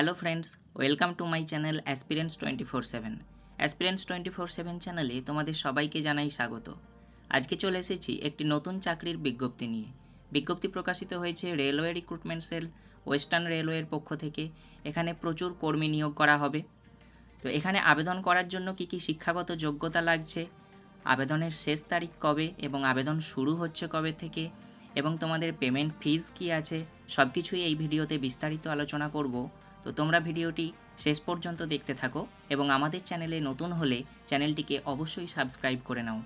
Hello friends welcome to my channel aspirants twenty four seven aspirants twenty four seven চ্যানেলে তোমাদের সবাইকে জানাই স্বাগত। আজকে চলে এসেছি একটি নতুন চাকরির বিজ্ঞপ্তি নিয়ে। বিজ্ঞপ্তি প্রকাশিত হয়েছে রেলওয়ে রিক্রুটমেন্ট সেল ওয়েস্টার্ন রেলওয়ের পক্ষ থেকে। এখানে প্রচুর কর্মী নিয়োগ করা হবে। তো এখানে আবেদন করার জন্য কি কি শিক্ষাগত যোগ্যতা লাগছে, আবেদনের শেষ তারিখ কবে এবং আবেদন শুরু হচ্ছে কবে থেকে, এবং তোমাদের পেমেন্ট ফিজ কি আছে সব কিছুই এই ভিডিওতে বিস্তারিত আলোচনা করব। তো তোমরা ভিডিওটি শেষ পর্যন্ত দেখতে থাকো এবং আমাদের চ্যানেলে নতুন হলে চ্যানেলটিকে অবশ্যই সাবস্ক্রাইব করে নাও।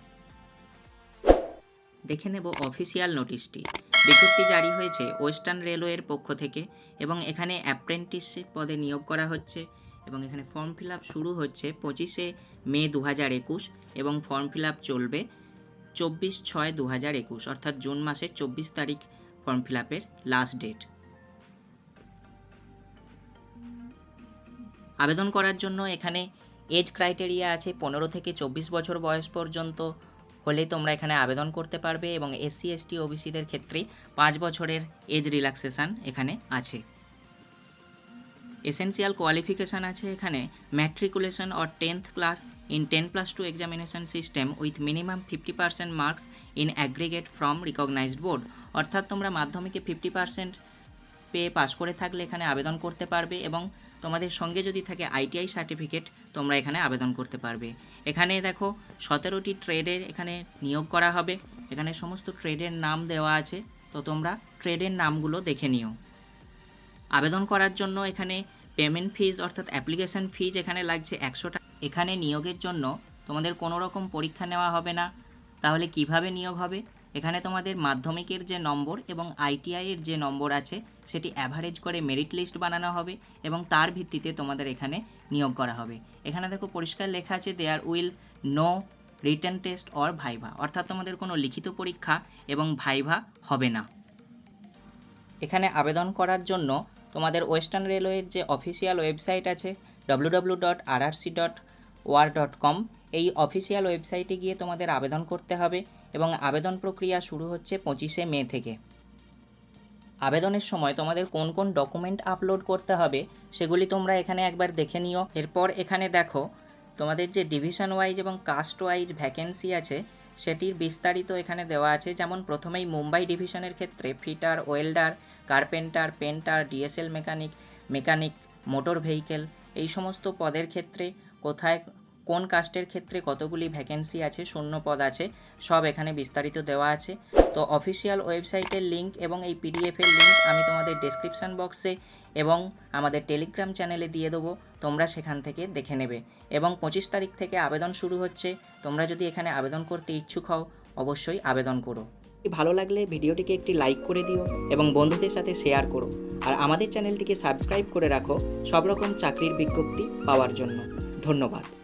দেখে নেব অফিসিয়াল নোটিশটি। বিজ্ঞপ্তি জারি হয়েছে ওয়েস্টার্ন রেলওয়ের পক্ষ থেকে এবং এখানে অ্যাপ্রেন্টিসশিপ পদে নিয়োগ করা হচ্ছে এবং এখানে ফর্ম ফিল শুরু হচ্ছে পঁচিশে মে দু হাজার একুশ এবং ফর্ম ফিল চলবে চব্বিশ ছয় দু হাজার একুশ অর্থাৎ জুন মাসের চব্বিশ তারিখ ফর্ম ফিল লাস্ট ডেট। আবেদন করার জন্য এখানে এজ ক্রাইটেরিয়া আছে পনেরো থেকে চব্বিশ বছর বয়স পর্যন্ত হলে তোমরা এখানে আবেদন করতে পারবে এবং এসসি এসটি ওবিসিদের ক্ষেত্রে পাঁচ বছরের এজ রিল্যাক্সেশন এখানে আছে। এসেন্সিয়াল কোয়ালিফিকেশান আছে এখানে matriculation or tenth class in ten plus two examination system with minimum fifty percent marks in aggregate from recognised board অর্থাৎ তোমরা মাধ্যমিকে ফিফটি পার্সেন্ট পেয়ে পাস করে থাকলে এখানে আবেদন করতে পারবে এবং তোমাদের সঙ্গে যদি থাকে আইটিআই সার্টিফিকেট তোমরা এখানে আবেদন করতে পারবে। এখানে দেখো, সতেরোটি ট্রেডের এখানে নিয়োগ করা হবে। এখানে সমস্ত ট্রেডের নাম দেওয়া আছে। তো তোমরা ট্রেডের নামগুলো দেখে নিও। আবেদন করার জন্য এখানে পেমেন্ট ফিজ অর্থাৎ অ্যাপ্লিকেশন ফিজ এখানে লাগছে একশো টাকা। এখানে নিয়োগের জন্য তোমাদের কোনো রকম পরীক্ষা নেওয়া হবে না। তাহলে কীভাবে নিয়োগ হবে? এখানে তোমাদের মাধ্যমিকের যে নম্বর এবং আইটিআইয়ের যে নম্বর আছে, সেটি অ্যাভারেজ করে মেরিট লিস্ট বানানো হবে এবং তার ভিত্তিতে তোমাদের এখানে নিয়োগ করা হবে। এখানে দেখো পরিষ্কার লেখা আছে there will no written test or viva অর্থাৎ তোমাদের কোনো লিখিত পরীক্ষা এবং ভাইভা হবে না। এখানে আবেদন করার জন্য তোমাদের ওয়েস্টার্ন রেলওয়ের যে অফিসিয়াল ওয়েবসাইট আছে ডব্লু ডট আরআরসি ডট ওয়ার ডট কম এই অফিসিয়াল ওয়েবসাইটে গিয়ে তোমাদের আবেদন করতে হবে এবং আবেদন প্রক্রিয়া শুরু হচ্ছে পঁচিশে মে থেকে। আবেদনের সময় তোমাদের কোন কোন ডকুমেন্ট আপলোড করতে হবে সেগুলি তোমরা এখানে একবার দেখে নিও। এরপর এখানে দেখো, তোমাদের যে ডিভিশন ওয়াইজ এবং কাস্ট ওয়াইজ ভ্যাকেন্সি আছে, সেটির বিস্তারিত এখানে দেওয়া আছে। যেমন প্রথমেই মুম্বাই ডিভিশনের ক্ষেত্রে fitter welder carpenter painter DSL mechanic mechanic motor vehicle এই সমস্ত পদের ক্ষেত্রে কোথায় কোন কাস্টের ক্ষেত্রে কতগুলি ভ্যাকেন্সি আছে শূন্য পদ আছে, সব এখানে বিস্তারিত দেওয়া আছে। তো অফিসিয়াল ওয়েবসাইটের লিঙ্ক এবং এই পিডিএফের লিঙ্ক আমি তোমাদের ডেসক্রিপশান বক্সে এবং আমাদের টেলিগ্রাম চ্যানেলে দিয়ে দেবো। তোমরা সেখান থেকে দেখে নেবে। এবং পঁচিশ তারিখ থেকে আবেদন শুরু হচ্ছে। তোমরা যদি এখানে আবেদন করতে ইচ্ছুক হও, অবশ্যই আবেদন করো। ভালো লাগলে ভিডিওটিকে একটি লাইক করে দিও এবং বন্ধুদের সাথে শেয়ার করো। আর আমাদের চ্যানেলটিকে সাবস্ক্রাইব করে রাখো। সব রকম চাকরির বিজ্ঞপ্তি পাওয়ার জন্য। ধন্যবাদ।